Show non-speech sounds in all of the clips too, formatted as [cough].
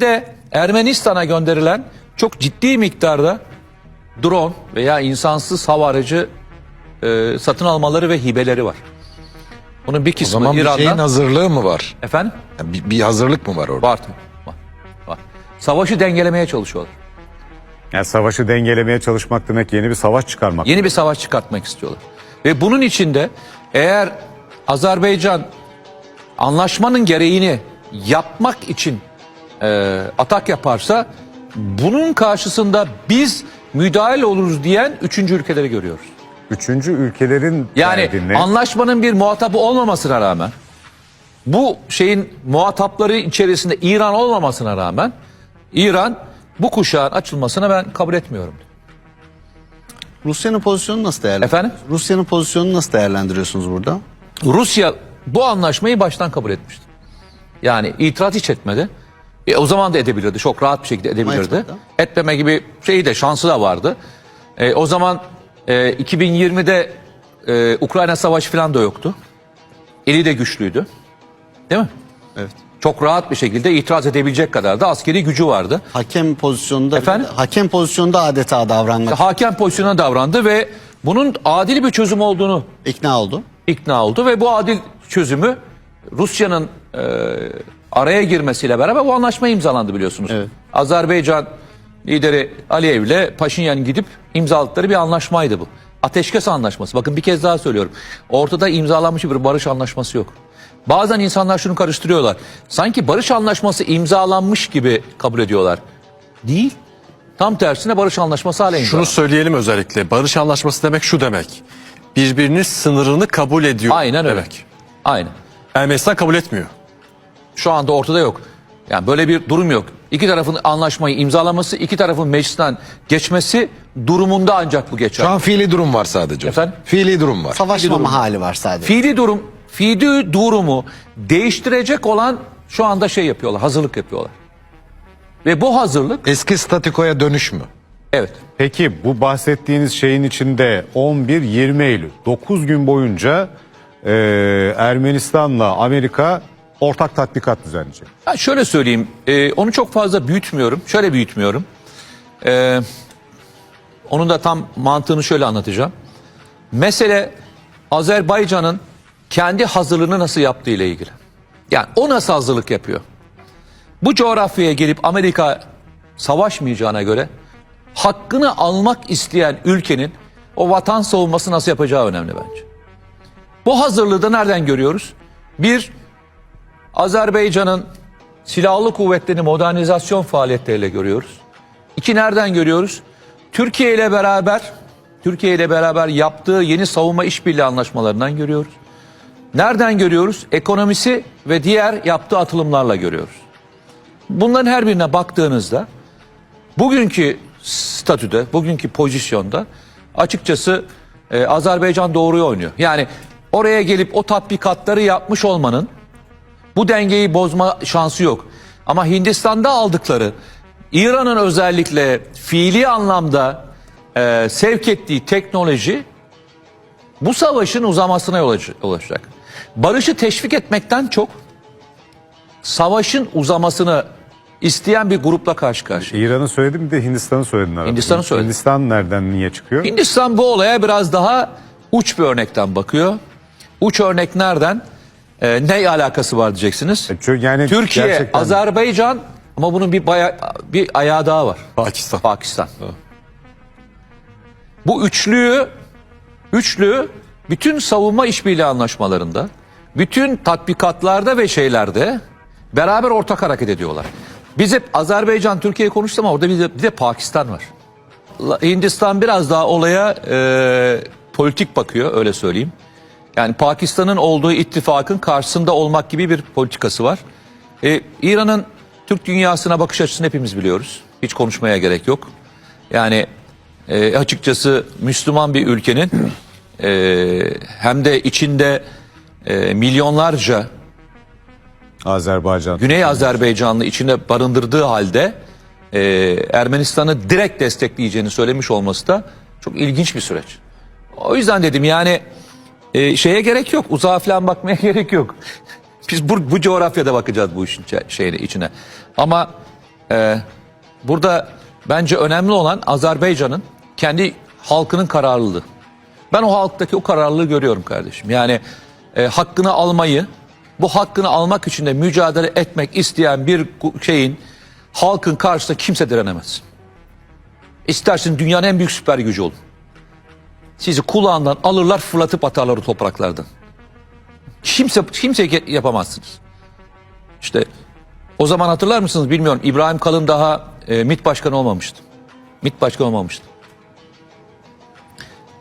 de Ermenistan'a gönderilen çok ciddi miktarda drone veya insansız hava aracı e, satın almaları ve hibeleri var. Bunun bir O kısmı zaman bir İran'dan. şeyin hazırlığı mı var? Efendim? Yani bir, bir hazırlık mı var orada? Var, var. Var. Savaşı dengelemeye çalışıyorlar. Yani savaşı dengelemeye çalışmak demek yeni bir savaş çıkarmak. Yeni bir savaş çıkartmak istiyorlar. Ve bunun içinde eğer Azerbaycan anlaşmanın gereğini yapmak için e, atak yaparsa bunun karşısında biz müdahil oluruz diyen üçüncü ülkeleri görüyoruz. Üçüncü ülkelerin Yani derdi ne? anlaşmanın bir muhatabı olmamasına rağmen bu şeyin muhatapları içerisinde İran olmamasına rağmen İran bu kuşağın açılmasını ben kabul etmiyorum. Rusya'nın pozisyonunu nasıl değerlendiriyorsunuz? Efendim? Rusya'nın pozisyonunu nasıl değerlendiriyorsunuz burada? Rusya bu anlaşmayı baştan kabul etmişti. Yani itiraz hiç etmedi. E, o zaman da edebilirdi. Çok rahat bir şekilde edebilirdi. Etmeme gibi şeyi de şansı da vardı. E, o zaman e, 2020'de e, Ukrayna savaşı falan da yoktu. Eli de güçlüydü. Değil mi? Evet. Çok rahat bir şekilde itiraz edebilecek kadar da askeri gücü vardı. Hakem pozisyonunda Efendim? hakem pozisyonda adeta davranmak Hakem pozisyonuna davrandı ve bunun adil bir çözüm olduğunu ikna oldu. ikna oldu ve bu adil çözümü Rusya'nın e, araya girmesiyle beraber bu anlaşma imzalandı biliyorsunuz. Evet. Azerbaycan lideri Aliyev ile Paşinyan gidip imzaladıkları bir anlaşmaydı bu. Ateşkes anlaşması. Bakın bir kez daha söylüyorum. Ortada imzalanmış bir barış anlaşması yok. Bazen insanlar şunu karıştırıyorlar. Sanki barış anlaşması imzalanmış gibi kabul ediyorlar. Değil. Tam tersine barış anlaşması hala Şunu imzalanmış. söyleyelim özellikle. Barış anlaşması demek şu demek. Birbirinin sınırını kabul ediyor. Aynen öyle. demek. Aynen. Ermenistan kabul etmiyor. Şu anda ortada yok. Yani böyle bir durum yok. İki tarafın anlaşmayı imzalaması, iki tarafın meclisten geçmesi durumunda ancak bu geçer. Şu an fiili durum var sadece. Efendim? Fiili durum var. Savaşmama hali var sadece. Fiili durum, fiili durumu değiştirecek olan şu anda şey yapıyorlar, hazırlık yapıyorlar. Ve bu hazırlık, Eski statikoya dönüş mü? evet. Peki bu bahsettiğiniz şeyin içinde 11-20 Eylül 9 gün boyunca e, Ermenistan'la Amerika ortak tatbikat düzenleyecek. Ha şöyle söyleyeyim, e, onu çok fazla büyütmüyorum, şöyle büyütmüyorum. E, onun da tam mantığını şöyle anlatacağım. Mesele Azerbaycan'ın kendi hazırlığını nasıl yaptığı ile ilgili. Yani o nasıl hazırlık yapıyor? Bu coğrafyaya gelip Amerika savaşmayacağına göre hakkını almak isteyen ülkenin o vatan savunması nasıl yapacağı önemli bence. Bu hazırlığı da nereden görüyoruz? Bir, Azerbaycan'ın silahlı kuvvetlerini modernizasyon faaliyetleriyle görüyoruz. İki nereden görüyoruz? Türkiye ile beraber Türkiye ile beraber yaptığı yeni savunma işbirliği anlaşmalarından görüyoruz. Nereden görüyoruz? Ekonomisi ve diğer yaptığı atılımlarla görüyoruz. Bunların her birine baktığınızda bugünkü statüde, bugünkü pozisyonda açıkçası e, Azerbaycan doğruyu oynuyor. Yani oraya gelip o tatbikatları yapmış olmanın bu dengeyi bozma şansı yok. Ama Hindistan'da aldıkları İran'ın özellikle fiili anlamda e, sevk ettiği teknoloji bu savaşın uzamasına yol aç- yol açacak. Barışı teşvik etmekten çok savaşın uzamasını isteyen bir grupla karşı karşıya. İran'ı söyledim bir de Hindistan'ı söyledin arada. Hindistan'ı söyledim. Hindistan nereden niye çıkıyor? Hindistan bu olaya biraz daha uç bir örnekten bakıyor. Uç örnek nereden? E, ne alakası var diyeceksiniz. E, çünkü yani Türkiye, gerçekten- Azerbaycan ama bunun bir baya, bir ayağı daha var. Pakistan. Pakistan. Bu üçlüyü üçlü bütün savunma işbirliği anlaşmalarında, bütün tatbikatlarda ve şeylerde beraber ortak hareket ediyorlar. Biz hep Azerbaycan, Türkiye konuştuk ama orada bir de, bir de Pakistan var. La- Hindistan biraz daha olaya e, politik bakıyor öyle söyleyeyim. Yani Pakistan'ın olduğu ittifakın karşısında olmak gibi bir politikası var. E, İran'ın Türk dünyasına bakış açısını hepimiz biliyoruz. Hiç konuşmaya gerek yok. Yani e, açıkçası Müslüman bir ülkenin [clears throat] e, hem de içinde e, milyonlarca Azerbaycan. Güney Azerbaycanlı içinde barındırdığı halde e, Ermenistan'ı direkt destekleyeceğini söylemiş olması da çok ilginç bir süreç. O yüzden dedim yani e, şeye gerek yok uzağa falan bakmaya [laughs] gerek yok. Biz bu, bu coğrafyada bakacağız bu işin şeyine, içine. Ama e, burada bence önemli olan Azerbaycan'ın kendi halkının kararlılığı. Ben o halktaki o kararlılığı görüyorum kardeşim. Yani e, hakkını almayı, bu hakkını almak için de mücadele etmek isteyen bir şeyin halkın karşısında kimse direnemez. İstersin dünyanın en büyük süper gücü olun. Sizi kulağından alırlar fırlatıp atarlar o topraklardan. Kimse kimse yapamazsınız. İşte o zaman hatırlar mısınız bilmiyorum. İbrahim Kalın daha e, MİT başkanı olmamıştı. MİT başkanı olmamıştı.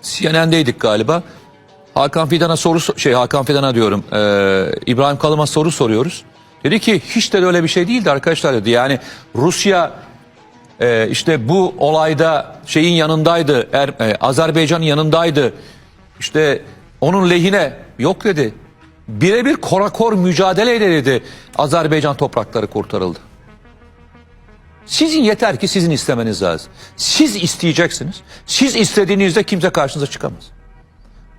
CNN'deydik galiba. Hakan Fidan'a soru so- şey Hakan Fidan'a diyorum. e, İbrahim Kalın'a soru soruyoruz. Dedi ki hiç de öyle bir şey değildi arkadaşlar dedi. Yani Rusya e, işte bu olayda şeyin yanındaydı. Er, e, Azerbaycan'ın yanındaydı. İşte onun lehine yok dedi. Birebir korakor mücadele dedi. Azerbaycan toprakları kurtarıldı. Sizin yeter ki sizin istemeniz lazım. Siz isteyeceksiniz. Siz istediğinizde kimse karşınıza çıkamaz.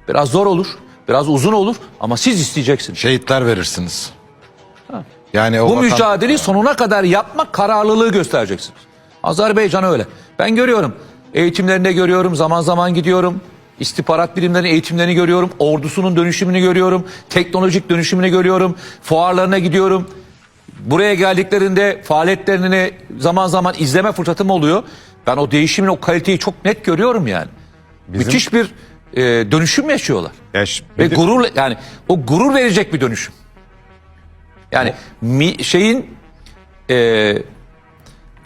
Biraz zor olur, biraz uzun olur ama siz isteyeceksiniz. Şehitler verirsiniz. Yani o Bu vatan- mücadeleyi sonuna kadar yapmak kararlılığı göstereceksiniz. Azerbaycan öyle. Ben görüyorum. Eğitimlerinde görüyorum. Zaman zaman gidiyorum. İstihbarat birimlerinin eğitimlerini görüyorum. Ordusunun dönüşümünü görüyorum. Teknolojik dönüşümünü görüyorum. Fuarlarına gidiyorum. Buraya geldiklerinde faaliyetlerini zaman zaman izleme fırsatım oluyor. Ben o değişimin o kaliteyi çok net görüyorum yani. Müthiş bir e, dönüşüm yaşıyorlar. Ya ş- Ve de- gurur yani o gurur verecek bir dönüşüm. Yani mi, şeyin e,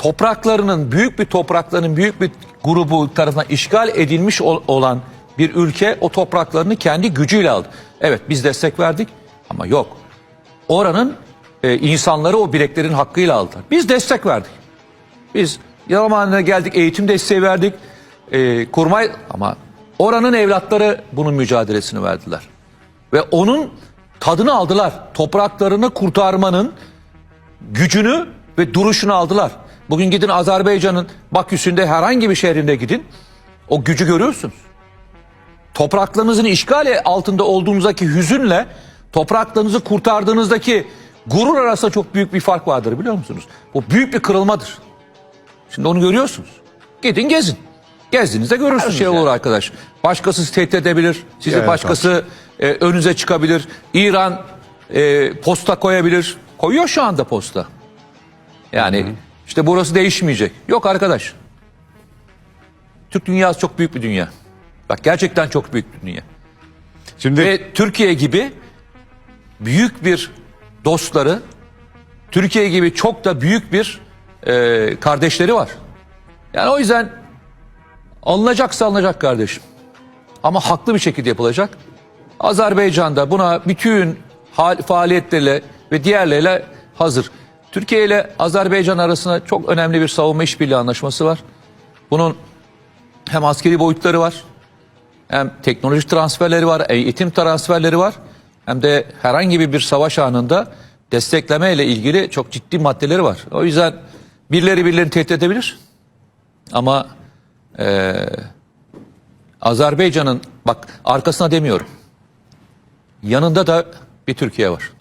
topraklarının büyük bir topraklarının büyük bir grubu tarafından işgal edilmiş ol- olan bir ülke o topraklarını kendi gücüyle aldı. Evet biz destek verdik ama yok. Oranın e, insanları o bileklerin hakkıyla aldılar. Biz destek verdik. Biz zamanında geldik eğitim desteği verdik. E, kurmay ama oranın evlatları bunun mücadelesini verdiler. Ve onun tadını aldılar. Topraklarını kurtarmanın gücünü ve duruşunu aldılar. Bugün gidin Azerbaycan'ın Baküs'ünde herhangi bir şehrinde gidin. O gücü görüyorsunuz. Topraklarınızın işgal altında olduğunuzdaki hüzünle topraklarınızı kurtardığınızdaki gurur arasında çok büyük bir fark vardır biliyor musunuz? Bu büyük bir kırılmadır. Şimdi onu görüyorsunuz. Gidin gezin. Gezdiğinizde görürsünüz. Her şey olur arkadaş. Başkası tehdit edebilir. Sizi Evet, başkası e, önünüze çıkabilir. İran e, posta koyabilir. Koyuyor şu anda posta. Yani işte burası değişmeyecek. Yok arkadaş. Türk dünyası çok büyük bir dünya. Bak gerçekten çok büyük bir dünya. Şimdi Ve Türkiye gibi büyük bir dostları, Türkiye gibi çok da büyük bir e, kardeşleri var. Yani o yüzden alınacaksa alınacak kardeşim. Ama haklı bir şekilde yapılacak. Azerbaycan'da buna bütün hal, faaliyetleriyle ve diğerleriyle hazır. Türkiye ile Azerbaycan arasında çok önemli bir savunma işbirliği anlaşması var. Bunun hem askeri boyutları var, hem teknoloji transferleri var, eğitim transferleri var. Hem de herhangi bir savaş anında destekleme ile ilgili çok ciddi maddeleri var. O yüzden birileri birilerini tehdit edebilir. Ama eee, Azerbaycan'ın bak arkasına demiyorum. Yanında da bir Türkiye var.